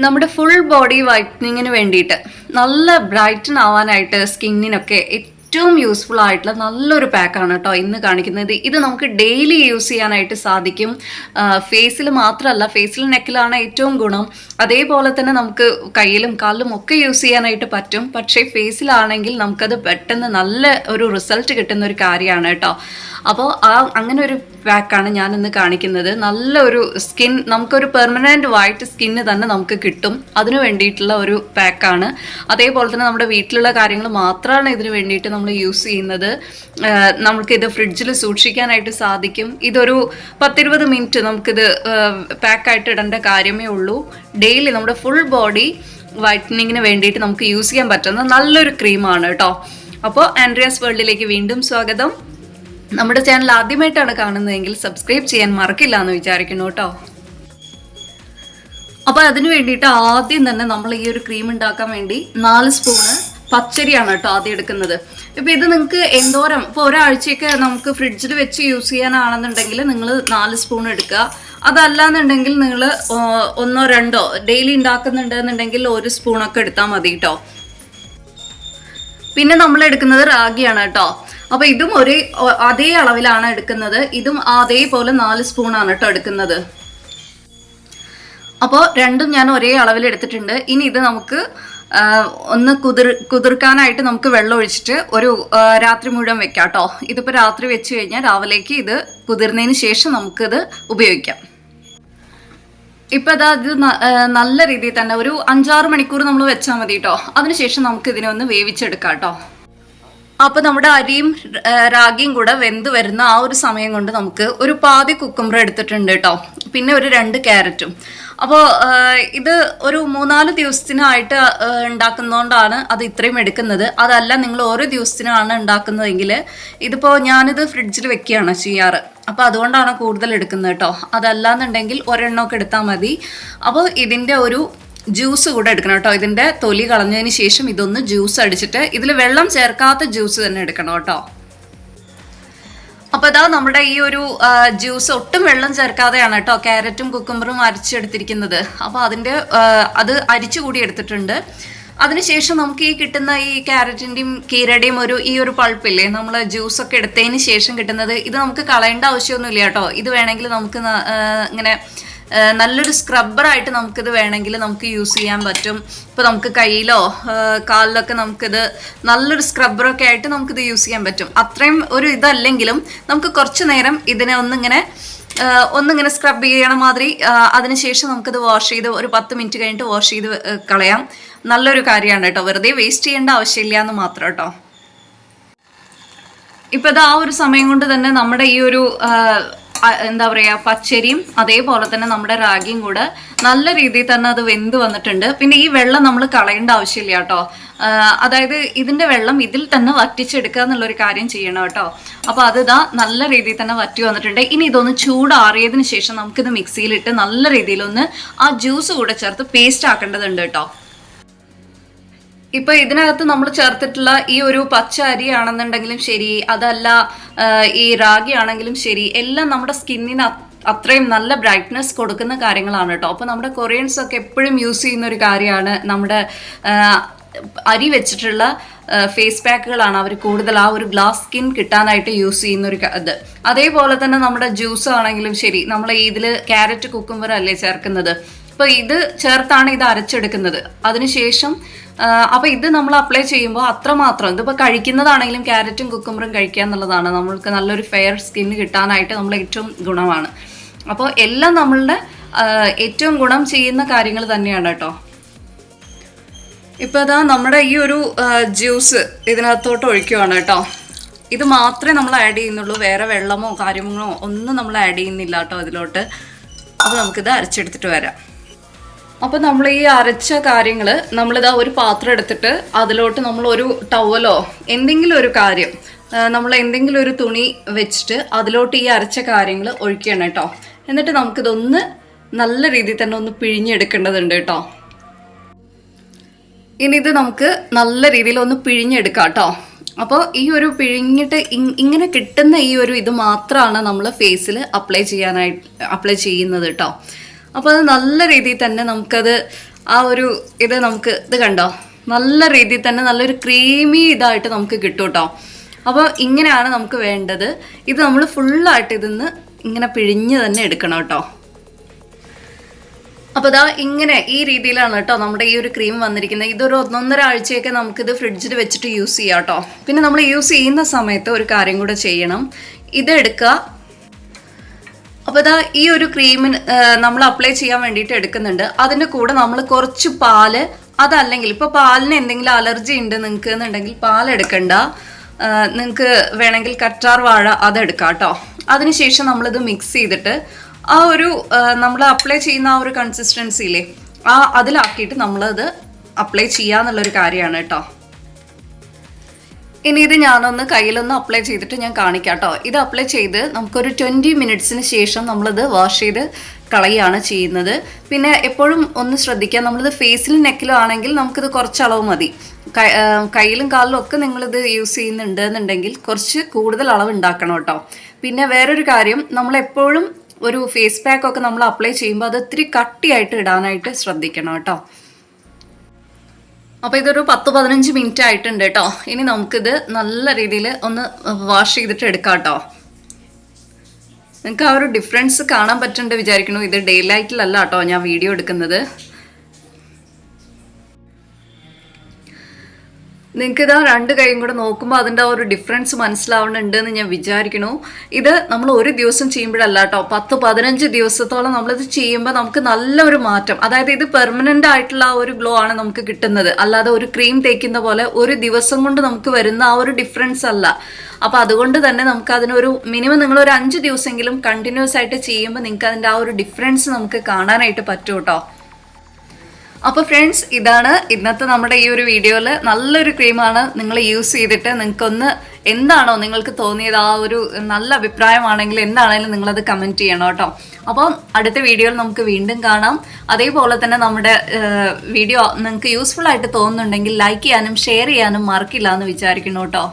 നമ്മുടെ full body വൈറ്റനിങ്ങിന് വേണ്ടിയിട്ട് നല്ല ബ്രൈറ്റൻ ആവാനായിട്ട് സ്കിന്നിനൊക്കെ ഏറ്റവും യൂസ്ഫുൾ ആയിട്ടുള്ള നല്ലൊരു പാക്കാണ് കേട്ടോ ഇന്ന് കാണിക്കുന്നത്. ഇത് നമുക്ക് ഡെയിലി യൂസ് ചെയ്യാനായിട്ട് സാധിക്കും. ഫേസിൽ മാത്രമല്ല ഫേസിൽ നെക്കിലാണ് ഏറ്റവും ഗുണം. അതേപോലെ തന്നെ നമുക്ക് കയ്യിലും കാലിലും ഒക്കെ യൂസ് ചെയ്യാനായിട്ട് പറ്റും. പക്ഷേ ഫേസിലാണെങ്കിൽ നമുക്കത് പെട്ടെന്ന് നല്ല ഒരു റിസൾട്ട് കിട്ടുന്ന ഒരു കാര്യമാണ് കേട്ടോ അപ്പോൾ ആ അങ്ങനെ ഒരു പാക്കാണ് ഞാൻ ഇന്ന് കാണിക്കുന്നത്. നല്ലൊരു സ്കിൻ നമുക്കൊരു പെർമനന്റ് വൈറ്റ് സ്കിന്ന് തന്നെ നമുക്ക് കിട്ടും. അതിനു വേണ്ടിയിട്ടുള്ള ഒരു പാക്കാണ്. അതേപോലെ തന്നെ നമ്മുടെ വീട്ടിലുള്ള കാര്യങ്ങൾ മാത്രമാണ് ഇതിന് വേണ്ടിയിട്ട് നമ്മൾ യൂസ് ചെയ്യുന്നത്. നമുക്ക് നമുക്കിത് ഫ്രിഡ്ജിൽ സൂക്ഷിക്കാനായിട്ട് സാധിക്കും. ഇതൊരു പത്തിരുപത് മിനിറ്റ് നമുക്കിത് പാക്കായിട്ട് ഇടേണ്ട കാര്യമേ ഉള്ളൂ. ഡെയിലി നമ്മുടെ ഫുൾ ബോഡി വൈറ്റനിങ്ങിന് വേണ്ടിയിട്ട് നമുക്ക് യൂസ് ചെയ്യാൻ പറ്റുന്ന നല്ലൊരു ക്രീമാണ് കേട്ടോ. അപ്പോൾ ആൻഡ്രിയാസ് വേൾഡിലേക്ക് വീണ്ടും സ്വാഗതം. നമ്മുടെ ചാനൽ ആദ്യമായിട്ടാണ് കാണുന്നതെങ്കിൽ സബ്സ്ക്രൈബ് ചെയ്യാൻ മറക്കില്ല എന്ന് വിചാരിക്കുന്നു കേട്ടോ. അപ്പോൾ അതിന് വേണ്ടിയിട്ട് ആദ്യം തന്നെ നമ്മൾ ഈ ഒരു ക്രീം ഉണ്ടാക്കാൻ വേണ്ടി നാല് സ്പൂണ് പച്ചരിയാണ് കേട്ടോ ആദ്യം എടുക്കുന്നത്. ഇപ്പൊ ഇത് നിങ്ങൾക്ക് എന്തോരം ഇപ്പോൾ ഒരാഴ്ചയൊക്കെ നമുക്ക് ഫ്രിഡ്ജിൽ വെച്ച് യൂസ് ചെയ്യാനാണെന്നുണ്ടെങ്കിൽ നിങ്ങൾ നാല് സ്പൂൺ എടുക്കുക. അതല്ലാന്നുണ്ടെങ്കിൽ നിങ്ങൾ ഒന്നോ രണ്ടോ ഡെയിലി ഉണ്ടാക്കുന്നുണ്ടെന്നുണ്ടെങ്കിൽ ഒരു സ്പൂണൊക്കെ എടുത്താൽ മതി കേട്ടോ. പിന്നെ നമ്മൾ എടുക്കുന്നത് റാഗിയാണ് കേട്ടോ. അപ്പൊ ഇതും ഒരു അതേ അളവിലാണ് എടുക്കുന്നത്. ഇതും അതേപോലെ നാല് സ്പൂണാണ് കേട്ടോ എടുക്കുന്നത്. അപ്പോൾ രണ്ടും ഞാൻ ഒരേ അളവിൽ എടുത്തിട്ടുണ്ട്. ഇനി ഇത് നമുക്ക് ഒന്ന് കുതിർ കുതിർക്കാനായിട്ട് നമുക്ക് വെള്ളം ഒഴിച്ചിട്ട് ഒരു രാത്രി മുഴുവൻ വെക്കാം കേട്ടോ. ഇതിപ്പോൾ രാത്രി വെച്ച് കഴിഞ്ഞാൽ രാവിലേക്ക് ഇത് കുതിർന്നതിന് ശേഷം നമുക്കിത് ഉപയോഗിക്കാം. ഇപ്പം അതാ ഇത് നല്ല രീതിയിൽ തന്നെ ഒരു അഞ്ചാറ് മണിക്കൂർ നമ്മൾ വെച്ചാൽ മതി കേട്ടോ. അതിനുശേഷം നമുക്ക് ഇതിനെ ഒന്ന് വേവിച്ചെടുക്കാം കേട്ടോ. അപ്പൊ നമ്മുടെ അരിയും റാഗിയും കൂടെ വെന്ത് വരുന്ന ആ ഒരു സമയം കൊണ്ട് നമുക്ക് ഒരു പാതി കുക്കുംബർ എടുത്തിട്ടുണ്ട് കേട്ടോ. പിന്നെ ഒരു രണ്ട് ക്യാരറ്റും. അപ്പോൾ ഇത് ഒരു മൂന്നാൽ ദിവസത്തിനായിട്ട് ഉണ്ടാക്കുന്നതുകൊണ്ടാണ് അത് ഇത്രയും എടുക്കുന്നത്. അതല്ല നിങ്ങൾ ഓരോ ദിവസത്തിനാണ് ഉണ്ടാക്കുന്നതെങ്കിൽ ഇതിപ്പോൾ ഞാനിത് ഫ്രിഡ്ജിൽ വെക്കുകയാണ് ചെയ്യാറ്. അപ്പോൾ അതുകൊണ്ടാണ് കൂടുതൽ എടുക്കുന്നത് കേട്ടോ. അതല്ലാന്നുണ്ടെങ്കിൽ ഒരെണ്ണമൊക്കെ എടുത്താൽ മതി. അപ്പോൾ ഇതിന്റെ ഒരു ജ്യൂസ് കൂടെ എടുക്കണം കേട്ടോ. ഇതിന്റെ തൊലി കളഞ്ഞതിന് ശേഷം ഇതൊന്ന് ജ്യൂസ് അടിച്ചിട്ട് ഇതിൽ വെള്ളം ചേർക്കാത്ത ജ്യൂസ് തന്നെ എടുക്കണം കേട്ടോ. അപ്പോൾ ഇതാ നമ്മുടെ ഈ ഒരു ജ്യൂസ് ഒട്ടും വെള്ളം ചേർക്കാതെയാണ് കേട്ടോ ക്യാരറ്റും കുക്കുംബറും അരിച്ചെടുത്തിരിക്കുന്നത്. അപ്പോൾ അതിന്റെ അത് അരിച്ചു കൂടി എടുത്തിട്ടുണ്ട്. അതിനുശേഷം നമുക്ക് ഈ കിട്ടുന്ന ഈ ക്യാരറ്റിന്റെയും കീരയുടെയും ഒരു ഈ ഒരു പൾപ്പില്ലേ നമ്മൾ ജ്യൂസൊക്കെ എടുത്തതിന് ശേഷം കിട്ടുന്നത് ഇത് നമുക്ക് കളയേണ്ട ആവശ്യമൊന്നുമില്ല കേട്ടോ. ഇത് വേണമെങ്കിൽ നമുക്ക് ഇങ്ങനെ നല്ലൊരു സ്ക്രബ്ബറായിട്ട് നമുക്കിത് വേണമെങ്കിൽ നമുക്ക് യൂസ് ചെയ്യാൻ പറ്റും. ഇപ്പോൾ നമുക്ക് കയ്യിലോ കാലിലൊക്കെ നമുക്കിത് നല്ലൊരു സ്ക്രബ്ബറൊക്കെ ആയിട്ട് നമുക്കിത് യൂസ് ചെയ്യാൻ പറ്റും. അത്രയും ഒരു ഇതല്ലെങ്കിലും നമുക്ക് കുറച്ച് നേരം ഇതിനെ ഒന്നിങ്ങനെ ഒന്നിങ്ങനെ സ്ക്രബ് ചെയ്യണ മാതിരി അതിനുശേഷം നമുക്കിത് വാഷ് ചെയ്ത് ഒരു പത്ത് മിനിറ്റ് കഴിഞ്ഞിട്ട് വാഷ് ചെയ്ത് കളയാം. നല്ലൊരു കാര്യമാണ് കേട്ടോ. വെറുതെ വേസ്റ്റ് ചെയ്യേണ്ട ആവശ്യമില്ല എന്ന് മാത്രം കേട്ടോ. ഇപ്പം ഇത് ആ ഒരു സമയം കൊണ്ട് തന്നെ നമ്മുടെ ഈ ഒരു എന്താ പറയുക പച്ചരിയും അതേപോലെ തന്നെ നമ്മുടെ റാഗിയും കൂടെ നല്ല രീതിയിൽ തന്നെ അത് വെന്ത് വന്നിട്ടുണ്ട്. പിന്നെ ഈ വെള്ളം നമ്മൾ കളയേണ്ട ആവശ്യമില്ല കേട്ടോ. അതായത് ഇതിന്റെ വെള്ളം ഇതിൽ തന്നെ വറ്റിച്ചെടുക്കുക എന്നുള്ളൊരു കാര്യം ചെയ്യണം കേട്ടോ. അപ്പോൾ അത് ഇതാ നല്ല രീതിയിൽ തന്നെ വറ്റി വന്നിട്ടുണ്ട്. ഇനി ഇതൊന്ന് ചൂടാറിയതിന് ശേഷം നമുക്കിത് മിക്സിയിലിട്ട് നല്ല രീതിയിലൊന്ന് ആ ജ്യൂസ് കൂടെ ചേർത്ത് പേസ്റ്റ് ആക്കേണ്ടതുണ്ട് കേട്ടോ. ഇപ്പൊ ഇതിനകത്ത് നമ്മൾ ചേർത്തിട്ടുള്ള ഈ ഒരു പച്ച അരി ആണെന്നുണ്ടെങ്കിലും ശരി അതല്ല ഈ റാഗി ആണെങ്കിലും ശരി എല്ലാം നമ്മുടെ സ്കിന്നിന് അത്രയും നല്ല ബ്രൈറ്റ്നസ് കൊടുക്കുന്ന കാര്യങ്ങളാണ് കേട്ടോ. അപ്പോൾ നമ്മുടെ കൊറിയൻസ് ഒക്കെ എപ്പോഴും യൂസ് ചെയ്യുന്ന ഒരു കാര്യമാണ് നമ്മുടെ അരി വെച്ചിട്ടുള്ള ഫേസ് പാക്കുകളാണ് അവർ കൂടുതൽ ആ ഒരു ഗ്ലാസ് സ്കിൻ കിട്ടാനായിട്ട് യൂസ് ചെയ്യുന്ന ഒരു ഇത്. അതേപോലെ തന്നെ നമ്മുടെ ജ്യൂസ് ആണെങ്കിലും ശരി നമ്മൾ ഇതിൽ ക്യാരറ്റ് കുക്കുംബർ അല്ലേ ചേർക്കുന്നത്. അപ്പോൾ ഇത് ചേർത്താണ് ഇത് അരച്ചെടുക്കുന്നത്. അതിനുശേഷം ആ, അപ്പൊ ഇത് നമ്മൾ അപ്ലൈ ചെയ്യുമ്പോൾ അത്രമാത്രം ഇതിപ്പോൾ കഴിക്കുന്നതാണെങ്കിലും ക്യാരറ്റും കുക്കുമ്പറും കഴിക്കുക എന്നുള്ളതാണ്. നമ്മൾക്ക് നല്ലൊരു ഫെയർ സ്കിൻ കിട്ടാനായിട്ട് നമ്മൾ ഏറ്റവും ഗുണമാണ്. അപ്പോൾ എല്ലാം നമ്മളുടെ ഏറ്റവും ഗുണം ചെയ്യുന്ന കാര്യങ്ങൾ തന്നെയാണ് കേട്ടോ. ഇപ്പൊ അതാ നമ്മുടെ ഈ ഒരു ജ്യൂസ് ഇതിനകത്തോട്ട് ഒഴിക്കുവാണ് കേട്ടോ. ഇത് മാത്രമേ നമ്മൾ ആഡ് ചെയ്യുന്നുള്ളൂ. വേറെ വെള്ളമോ കാര്യങ്ങളോ ഒന്നും നമ്മൾ ആഡ് ചെയ്യുന്നില്ല കേട്ടോ ഇതിലോട്ട്. അപ്പോൾ നമുക്കിത് അരച്ചെടുത്തിട്ട് വരാം. അപ്പോൾ നമ്മൾ ഈ അരച്ച കാര്യങ്ങൾ നമ്മളിതാ ഒരു പാത്രം എടുത്തിട്ട് അതിലോട്ട് നമ്മൾ ഒരു ടവലോ എന്തെങ്കിലും ഒരു കാര്യം നമ്മൾ എന്തെങ്കിലും ഒരു തുണി വെച്ചിട്ട് അതിലോട്ട് ഈ അരച്ച കാര്യങ്ങൾ ഒഴിക്കണം കേട്ടോ. എന്നിട്ട് നമുക്കിതൊന്ന് നല്ല രീതിയിൽ തന്നെ ഒന്ന് പിഴിഞ്ഞെടുക്കേണ്ടതുണ്ട് കേട്ടോ. ഇനി ഇത് നമുക്ക് നല്ല രീതിയിൽ ഒന്ന് പിഴിഞ്ഞെടുക്കാം കേട്ടോ. അപ്പോൾ ഈ ഒരു പിഴിഞ്ഞിട്ട് ഇങ്ങനെ കിട്ടുന്ന ഈ ഒരു ഇത് മാത്രമാണ് നമ്മൾ ഫേസിൽ അപ്ലൈ ചെയ്യാനായിട്ട് അപ്ലൈ ചെയ്യുന്നത് കേട്ടോ. അപ്പോൾ അത് നല്ല രീതിയിൽ തന്നെ നമുക്കത് ആ ഒരു ഇത് നമുക്ക് ഇത് കണ്ടോ? നല്ല രീതിയിൽ തന്നെ നല്ലൊരു ക്രീമി ഇതായിട്ട് നമുക്ക് കിട്ടും കേട്ടോ അപ്പോൾ ഇങ്ങനെയാണ് നമുക്ക് വേണ്ടത്. ഇത് നമ്മൾ ഫുള്ളായിട്ട് ഇതിന്ന് ഇങ്ങനെ പിഴിഞ്ഞ് തന്നെ എടുക്കണം കേട്ടോ. അപ്പോൾ ഇതാ ഇങ്ങനെ ഈ രീതിയിലാണ് കേട്ടോ നമ്മുടെ ഈ ഒരു ക്രീം വന്നിരിക്കുന്നത്. ഇതൊരു ഒന്നൊന്നര ആഴ്ചയൊക്കെ നമുക്കിത് ഫ്രിഡ്ജിൽ വെച്ചിട്ട് യൂസ് ചെയ്യാം കേട്ടോ. പിന്നെ നമ്മൾ യൂസ് ചെയ്യുന്ന സമയത്ത് ഒരു കാര്യം കൂടെ ചെയ്യണം. ഇത് എടുക്കുക. അപ്പോൾ ഇതാ ഈ ഒരു ക്രീമിന് നമ്മൾ അപ്ലൈ ചെയ്യാൻ വേണ്ടിയിട്ട് എടുക്കുന്നുണ്ട്. അതിന്റെ കൂടെ നമ്മൾ കുറച്ച് പാൽ അതല്ലെങ്കിൽ ഇപ്പോൾ പാലിന് എന്തെങ്കിലും അലർജി ഉണ്ട് നിങ്ങൾക്ക് എന്നുണ്ടെങ്കിൽ പാൽ എടുക്കണ്ട. നിങ്ങൾക്ക് വേണമെങ്കിൽ കറ്റാർ വാഴ അതെടുക്കാം കേട്ടോ. അതിനുശേഷം നമ്മളിത് മിക്സ് ചെയ്തിട്ട് ആ ഒരു നമ്മൾ അപ്ലൈ ചെയ്യുന്ന ആ ഒരു കൺസിസ്റ്റൻസിയില്ലേ ആ അതിലാക്കിയിട്ട് നമ്മളത് അപ്ലൈ ചെയ്യാന്നുള്ളൊരു കാര്യമാണ് കേട്ടോ. ഇനി ഇത് ഞാനൊന്ന് കയ്യിലൊന്ന് അപ്ലൈ ചെയ്തിട്ട് ഞാൻ കാണിക്കാം കേട്ടോ ഇത് അപ്ലൈ ചെയ്ത് നമുക്കൊരു ട്വന്റി മിനിറ്റ്സിന് ശേഷം നമ്മളിത് വാഷ് ചെയ്ത് കളയുകയാണ് ചെയ്യുന്നത്. പിന്നെ എപ്പോഴും ഒന്ന് ശ്രദ്ധിക്കാം നമ്മളിത് ഫേസിലും നെക്കിലും ആണെങ്കിൽ നമുക്കിത് കുറച്ച് അളവ് മതി കയ്യിലും കാലിലും ഒക്കെ നിങ്ങളിത് യൂസ് ചെയ്യുന്നുണ്ട് എന്നുണ്ടെങ്കിൽ കുറച്ച് കൂടുതൽ അളവ് ഉണ്ടാക്കണം കേട്ടോ. പിന്നെ വേറൊരു കാര്യം നമ്മളെപ്പോഴും ഒരു ഫേസ് പാക്ക് ഒക്കെ നമ്മൾ അപ്ലൈ ചെയ്യുമ്പോൾ അത് ഇത്തിരി കട്ടിയായിട്ട് ഇടാനായിട്ട് ശ്രദ്ധിക്കണം കേട്ടോ. അപ്പോൾ ഇതൊരു പത്ത് പതിനഞ്ച് മിനിറ്റ് ആയിട്ടുണ്ട് കേട്ടോ. ഇനി നമുക്കിത് നല്ല രീതിയിൽ ഒന്ന് വാഷ് ചെയ്തിട്ട് എടുക്കാം കേട്ടോ നിങ്ങൾക്ക് ആ ഒരു ഡിഫറൻസ് കാണാൻ പറ്റുന്നുണ്ട് വിചാരിക്കണു ഇത് ഡേ ലൈറ്റിലല്ല കേട്ടോ ഞാൻ വീഡിയോ എടുക്കുന്നത്. നിങ്ങൾക്ക് ഇതാ രണ്ട് കൈയും കൂടെ നോക്കുമ്പോൾ അതിന്റെ ആ ഒരു ഡിഫറൻസ് മനസ്സിലാവുന്നുണ്ട് എന്ന് ഞാൻ വിചാരിക്കണു ഇത് നമ്മൾ ഒരു ദിവസം ചെയ്യുമ്പോഴല്ല കേട്ടോ പത്ത് പതിനഞ്ച് ദിവസത്തോളം നമ്മളിത് ചെയ്യുമ്പോൾ നമുക്ക് നല്ലൊരു മാറ്റം. അതായത് ഇത് പെർമനന്റ് ആയിട്ടുള്ള ഒരു ഗ്ലോ ആണ് നമുക്ക് കിട്ടുന്നത്. അല്ലാതെ ഒരു ക്രീം തേക്കുന്ന പോലെ ഒരു ദിവസം കൊണ്ട് നമുക്ക് വരുന്ന ആ ഒരു ഡിഫറൻസ് അല്ല. അപ്പോൾ അതുകൊണ്ട് തന്നെ നമുക്ക് അതിനൊരു മിനിമം നിങ്ങൾ ഒരു അഞ്ച് ദിവസമെങ്കിലും കണ്ടിന്യൂസ് ആയിട്ട് ചെയ്യുമ്പോൾ നിങ്ങൾക്ക് അതിന്റെ ആ ഒരു ഡിഫറൻസ് നമുക്ക് കാണാനായിട്ട് പറ്റും കേട്ടോ അപ്പോൾ ഫ്രണ്ട്സ് ഇതാണ് ഇന്നത്തെ നമ്മുടെ ഈ ഒരു വീഡിയോയിൽ നല്ലൊരു ക്രീമാണ് നിങ്ങൾ യൂസ് ചെയ്തിട്ട് നിങ്ങൾക്കൊന്ന് എന്താണോ നിങ്ങൾക്ക് തോന്നിയത് ആ ഒരു നല്ല അഭിപ്രായമാണെങ്കിൽ എന്താണെങ്കിലും നിങ്ങളത് കമന്റ് ചെയ്യണം കേട്ടോ. അപ്പോൾ അടുത്ത വീഡിയോയിൽ നമുക്ക് വീണ്ടും കാണാം. അതേപോലെ തന്നെ നമ്മുടെ വീഡിയോ നിങ്ങൾക്ക് യൂസ്ഫുൾ ആയിട്ട് തോന്നുന്നുണ്ടെങ്കിൽ ലൈക്ക് ചെയ്യാനും ഷെയർ ചെയ്യാനും മറക്കില്ല എന്ന് വിചാരിക്കുന്നു കേട്ടോ.